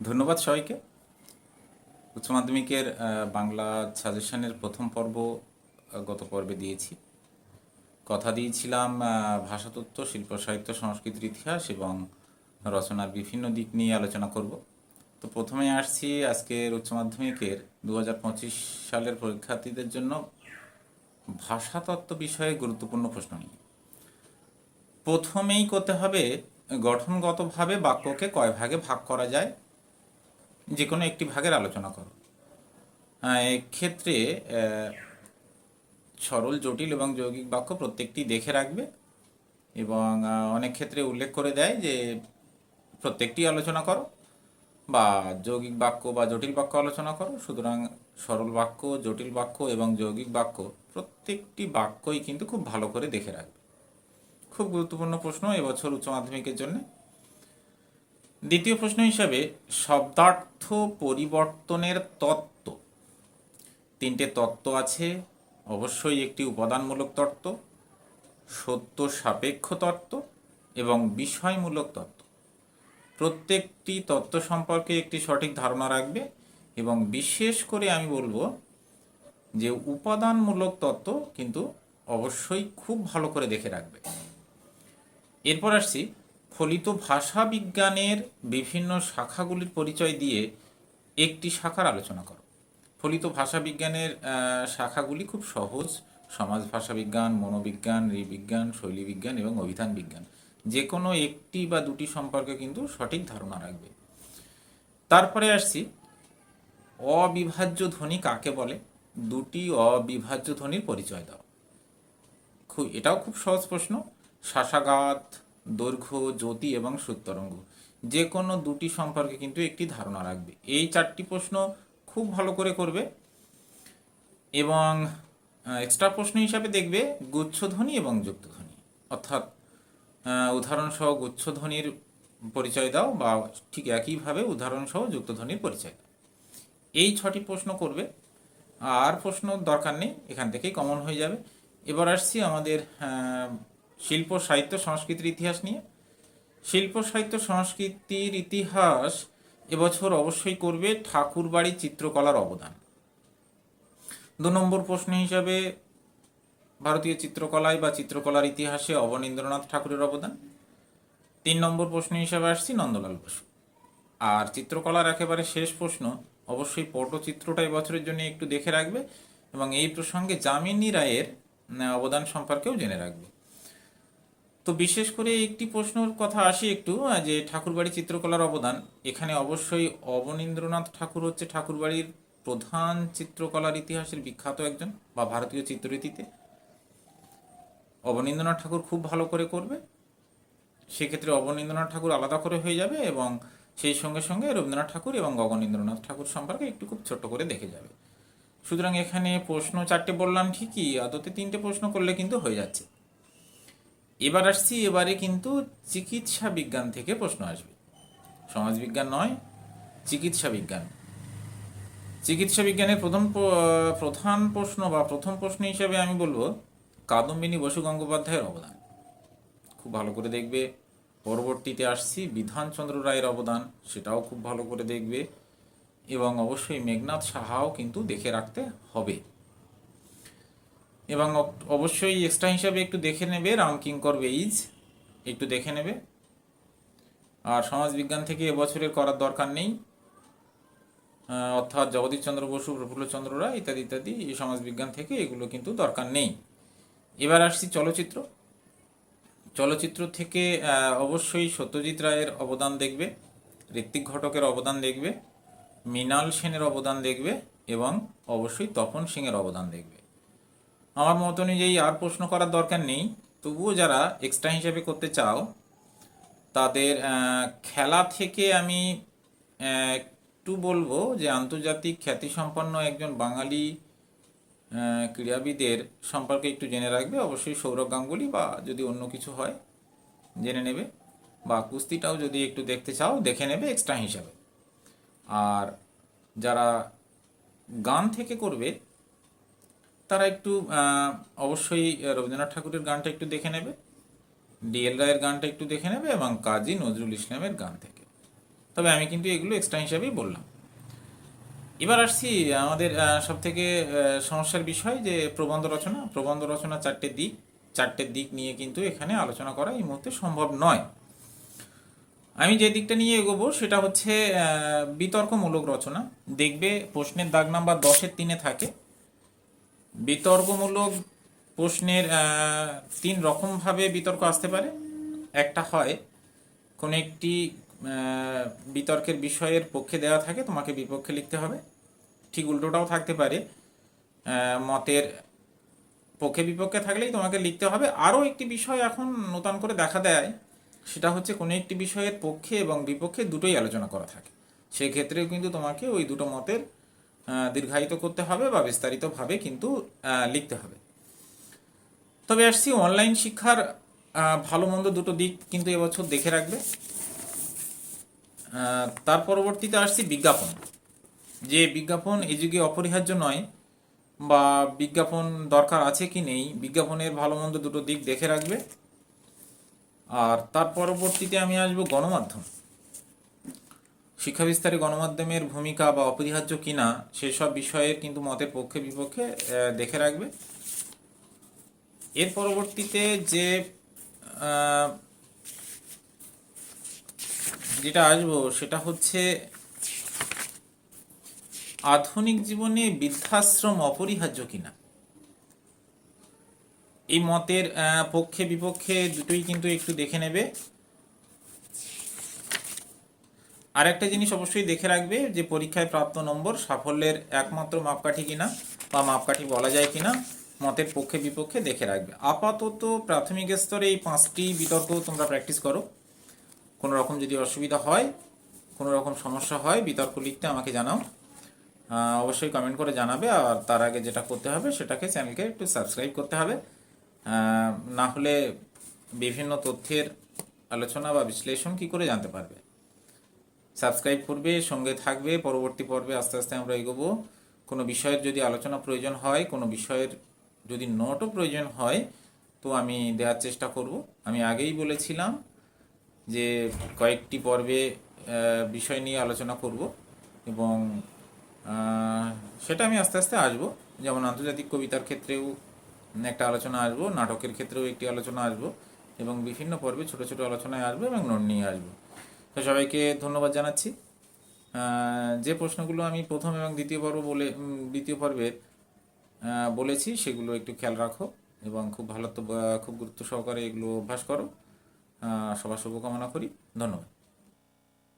ধন্যবাদ সবাইকে। উচ্চ মাধ্যমিকের বাংলা সাজেশনের প্রথম পর্ব গত পর্বে দিয়েছি। কথা দিয়েছিলাম ভাষাতত্ত্ব, শিল্প, সাহিত্য, সংস্কৃতির ইতিহাস এবং রচনার বিভিন্ন দিক নিয়ে আলোচনা করব। তো প্রথমে আসছি আজকের উচ্চ মাধ্যমিকের দু হাজার পঁচিশ সালের পরীক্ষার্থীদের জন্য ভাষাতত্ত্ব বিষয়ে গুরুত্বপূর্ণ প্রশ্ন নিয়ে। প্রথমেই করতে হবে গঠনগতভাবে বাক্যকে কয় ভাগে ভাগ করা যায়? যে কোনো একটি ভাগের আলোচনা করো। আহ, এক্ষেত্রে আহ, সরল জটিল এবং যৌগিক বাক্য প্রত্যেকটি দেখে রাখবে এবং অনেক ক্ষেত্রে উল্লেখ করে দেয় যে প্রত্যেকটি আলোচনা করো বা যৌগিক বাক্য বা জটিল বাক্য আলোচনা করো। সুতরাং সরল বাক্য জটিল বাক্য এবং যৌগিক বাক্য প্রত্যেকটি বাক্যই কিন্তু খুব ভালো করে দেখে রাখবে। খুব গুরুত্বপূর্ণ প্রশ্ন এবছর উচ্চ মাধ্যমিকের জন্য। দ্বিতীয় প্রশ্ন হিসাবে শব্দার্থ পরিবর্তনের তত্ত্ব। তিনটে তত্ত্ব আছে, অবশ্যই একটি উপাদানমূলক তত্ত্ব, সত্য সাপেক্ষ তত্ত্ব এবং বিষয়মূলক তত্ত্ব। প্রত্যেকটি তত্ত্ব সম্পর্কে একটি সঠিক ধারণা রাখবে এবং বিশেষ করে আমি বলব যে উপাদানমূলক তত্ত্ব কিন্তু অবশ্যই খুব ভালো করে দেখে রাখবে। এরপর আসছি ফলিত ভাষা বিজ্ঞানের বিভিন্ন শাখাগুলির পরিচয় দিয়ে একটি শাখার আলোচনা করো। ফলিত ভাষা বিজ্ঞানের শাখাগুলি খুব সহজ। সমাজ ভাষা বিজ্ঞান, মনোবিজ্ঞান, নৃবিজ্ঞান, শৈলী বিজ্ঞান এবং অভিধান বিজ্ঞান। যে কোনো একটি বা দুটি সম্পর্কে কিন্তু সঠিক ধারণা রাখবে। তারপরে আসছি, অবিভাজ্য ধ্বনি কাকে বলে? দুটি অবিভাজ্য ধ্বনির পরিচয় দাও। খুব, এটাও খুব সহজ প্রশ্ন। শাসাঘাত দৈর্ঘ্য, জ্যোতি এবং সুতরঙ্গ যে কোনো দুটি সম্পর্কে কিন্তু একটি ধারণা রাখবে। এই চারটি প্রশ্ন খুব ভালো করে করবে এবং এক্সট্রা প্রশ্ন হিসাবে দেখবে গুচ্ছধ্বনি এবং যুক্তধ্বনি। অর্থাৎ উদাহরণসহ গুচ্ছধ্বনির পরিচয় দাও বা ঠিক একইভাবে উদাহরণসহ যুক্তধ্বনির পরিচয় দাও। এই ছটি প্রশ্ন করবে। আর প্রশ্ন দরকার নেই, এখান থেকেই কমন হয়ে যাবে। এবার আসছি আমাদের শিল্প, সাহিত্য, সংস্কৃতির ইতিহাস নিয়ে। শিল্প, সাহিত্য, সংস্কৃতির ইতিহাস এবছর অবশ্যই করবে ঠাকুরবাড়ি চিত্রকলার অবদান। দু নম্বর প্রশ্ন হিসাবে ভারতীয় চিত্রকলায় বা চিত্রকলার ইতিহাসে অবনীন্দ্রনাথ ঠাকুরের অবদান। তিন নম্বর প্রশ্ন হিসাবে আসছি নন্দলাল বসু। আর চিত্রকলার একেবারে শেষ প্রশ্ন, অবশ্যই পটচিত্রটা এবছরের জন্য একটু দেখে রাখবে এবং এই প্রসঙ্গে যামিনী রায়ের অবদান সম্পর্কেও জেনে রাখবে। তো বিশেষ করে একটি প্রশ্নের কথা আসি একটু যে ঠাকুরবাড়ি চিত্রকলার অবদান। এখানে অবশ্যই অবনীন্দ্রনাথ ঠাকুর হচ্ছে ঠাকুরবাড়ির প্রধান চিত্রকলার ইতিহাসের বিখ্যাত একজন, বা ভারতীয় চিত্ররীতিতে। অবনীন্দ্রনাথ ঠাকুর খুব ভালো করে করবে। সেক্ষেত্রে অবনীন্দ্রনাথ ঠাকুর আলাদা করে হয়ে যাবে এবং সেই সঙ্গে সঙ্গে রবীন্দ্রনাথ ঠাকুর এবং গগনেন্দ্রনাথ ঠাকুর সম্পর্কে একটু খুব ছোট্ট করে দেখে যাবে। সুতরাং এখানে প্রশ্ন চারটে বললাম ঠিকই, আদতে তিনটে প্রশ্ন করলে কিন্তু হয়ে যাচ্ছে। এবার আসছি, এবারে কিন্তু চিকিৎসা বিজ্ঞান থেকে প্রশ্ন আসবে। সমাজবিজ্ঞান নয়, চিকিৎসা বিজ্ঞান। চিকিৎসা বিজ্ঞানের প্রথম প্রধান প্রশ্ন বা প্রথম প্রশ্ন হিসেবে আমি বলব, কাদম্বিনী বসু গঙ্গোপাধ্যায়ের অবদান। খুব ভালো করে দেখবে, পরবর্তীতে আসছি বিধানচন্দ্র রায়ের অবদান, সেটাও খুব ভালো করে দেখবে এবং অবশ্যই মেঘনাথ সাহাও কিন্তু দেখে রাখতে হবে। এবং অবশ্যই এক্সট্রা হিসাবে একটু দেখে নেবে রামকিঙ্কর বেইজ। একটু দেখে নেবে। আর সমাজবিজ্ঞান থেকে এবছরের করার দরকার নেই। অর্থাৎ জগদীশচন্দ্র বসু, প্রফুল্লচন্দ্র রায় ইত্যাদি ইত্যাদি এই সমাজবিজ্ঞান থেকে এগুলো কিন্তু দরকার নেই। এবার আসছি চলচ্চিত্র। চলচ্চিত্র থেকে অবশ্যই সত্যজিৎ রায়ের অবদান দেখবে, ঋত্বিক ঘটকের অবদান দেখবে, মৃণাল সেনের অবদান দেখবে এবং অবশ্যই তপন সিংয়ের অবদান দেখবে। আমার মত অনুযায়ী আর প্রশ্ন করার দরকার নেই, তবুও যারা এক্সট্রা হিসেবে করতে চাও, তাদের খেলা থেকে আমি একটু বলব যে আন্তর্জাতিক খ্যাতিসম্পন্ন একজন বাঙালি ক্রীড়াবিদের সম্পর্কে একটু জেনে রাখবে। অবশ্যই সৌরভ গাঙ্গুলি বা যদি অন্য কিছু হয়, জেনে নেবে। বা কুস্তিটাও যদি একটু দেখতে চাও, দেখে নেবে এক্সট্রা হিসাবে। আর যারা গান থেকে করবে তারা একটু অবশ্যই রবীন্দ্রনাথ ঠাকুরের গানটা একটু দেখে নেবে, ডিএল রায়ের গানটা একটু দেখে নেবে এবং কাজী নজরুল ইসলামের গান থেকে। তবে আমি কিন্তু এগুলো এক্সট্রা হিসাবেই বললাম। এবার আসছি আমাদের সব থেকে সমস্যার বিষয় যে প্রবন্ধ রচনা। প্রবন্ধ রচনা চারটে দিক। চারটে দিক নিয়ে কিন্তু এখানে আলোচনা করা এই মুহূর্তে সম্ভব নয়। আমি যে দিকটা নিয়ে এগোবো সেটা হচ্ছে বিতর্কমূলক রচনা। দেখবে প্রশ্নের দাগ নাম্বার দশের তিনে থাকে। বিতর্কমূলক প্রশ্নের তিন রকমভাবে বিতর্ক আসতে পারে। একটা হয়, কোনো একটি বিতর্কের বিষয়ের পক্ষে দেওয়া থাকে, তোমাকে বিপক্ষে লিখতে হবে। ঠিক উল্টোটাও থাকতে পারে মতের পক্ষে বিপক্ষে থাকলেই তোমাকে লিখতে হবে। আরও একটি বিষয় এখন নতুন করে দেখা দেয়, সেটা হচ্ছে কোনো একটি বিষয়ের পক্ষে এবং বিপক্ষে দুটোই আলোচনা করা থাকে। সেক্ষেত্রেও কিন্তু তোমাকে ওই দুটো মতের দীর্ঘায়িত করতে হবে বা বিস্তারিতভাবে কিন্তু লিখতে হবে। তবে আসছি অনলাইন শিক্ষার ভালো মন্দ দুটো দিক কিন্তু এবছর দেখে রাখবে। তার পরবর্তীতে আসছি বিজ্ঞাপন। যে বিজ্ঞাপন এই যুগে অপরিহার্য নয় বা বিজ্ঞাপন দরকার আছে কি নেই, বিজ্ঞাপনের ভালো মন্দ দুটো দিক দেখে রাখবে। আর তার পরবর্তীতে আমি আসব গণমাধ্যম। শিক্ষা বিস্তারে গণমাধ্যমের ভূমিকা বা অপরিহার্য কিনা, সেসব বিষয়ের কিন্তু মতের পক্ষে বিপক্ষে দেখে রাখবে। এর পরবর্তীতে যে যেটা আসব সেটা হচ্ছে আধুনিক জীবনে বৃদ্ধাশ্রম অপরিহার্য কিনা। এই মতের পক্ষে বিপক্ষে দুটোই কিন্তু একটু দেখে নেবে। আর একটা জিনিস অবশ্যই দেখে রাখবে যে পরীক্ষায় প্রাপ্ত নম্বর সাফল্যের একমাত্র মাপকাঠি কিনা বা মাপকাঠি বলা যায় কিনা, মতের পক্ষে বিপক্ষে দেখে রাখবে। আপাতত প্রাথমিক স্তরে এই পাঁচটি বিতর্ক তোমরা প্র্যাকটিস করো। কোনো রকম যদি অসুবিধা হয়, কোনো রকম সমস্যা হয়, বিতর্ক লিখতে আমাকে জানাও। অবশ্যই কমেন্ট করে জানাবে আর তার আগে যেটা করতে হবে সেটাকে চ্যানেলকে একটু সাবস্ক্রাইব করতে হবে। না হলে বিভিন্ন তথ্যের আলোচনা বা বিশ্লেষণ কি করে জানতে পারবে? সাবস্ক্রাইব করবে, সঙ্গে থাকবে, পরবর্তী পর্বে আস্তে আস্তে আমরা এগোবো। কোনো বিষয়ের যদি আলোচনা প্রয়োজন হয়, কোনো বিষয়ের যদি নোটও প্রয়োজন হয়, তো আমি দেওয়ার চেষ্টা করব। আমি আগেই বলেছিলাম যে কয়েকটি পর্বে বিষয় নিয়ে আলোচনা করব এবং সেটা আমি আস্তে আস্তে আসব। যেমন আন্তর্জাতিক কবিতার ক্ষেত্রেও একটা আলোচনা আসব, নাটকের ক্ষেত্রেও একটি আলোচনা আসব এবং বিভিন্ন পর্বে ছোট ছোট আলোচনায় আসব এবং নোট নিয়ে আসব। তো সবাইকে ধন্যবাদ জানাচ্ছি। যে প্রশ্নগুলো আমি প্রথম এবং দ্বিতীয় পর্ব বলে দ্বিতীয় পর্বের বলেছি, সেগুলো একটু খেয়াল রাখো এবং খুব ভালো তো খুব গুরুত্ব সহকারে এগুলো অভ্যাস করো। সবার শুভকামনা করি। ধন্যবাদ।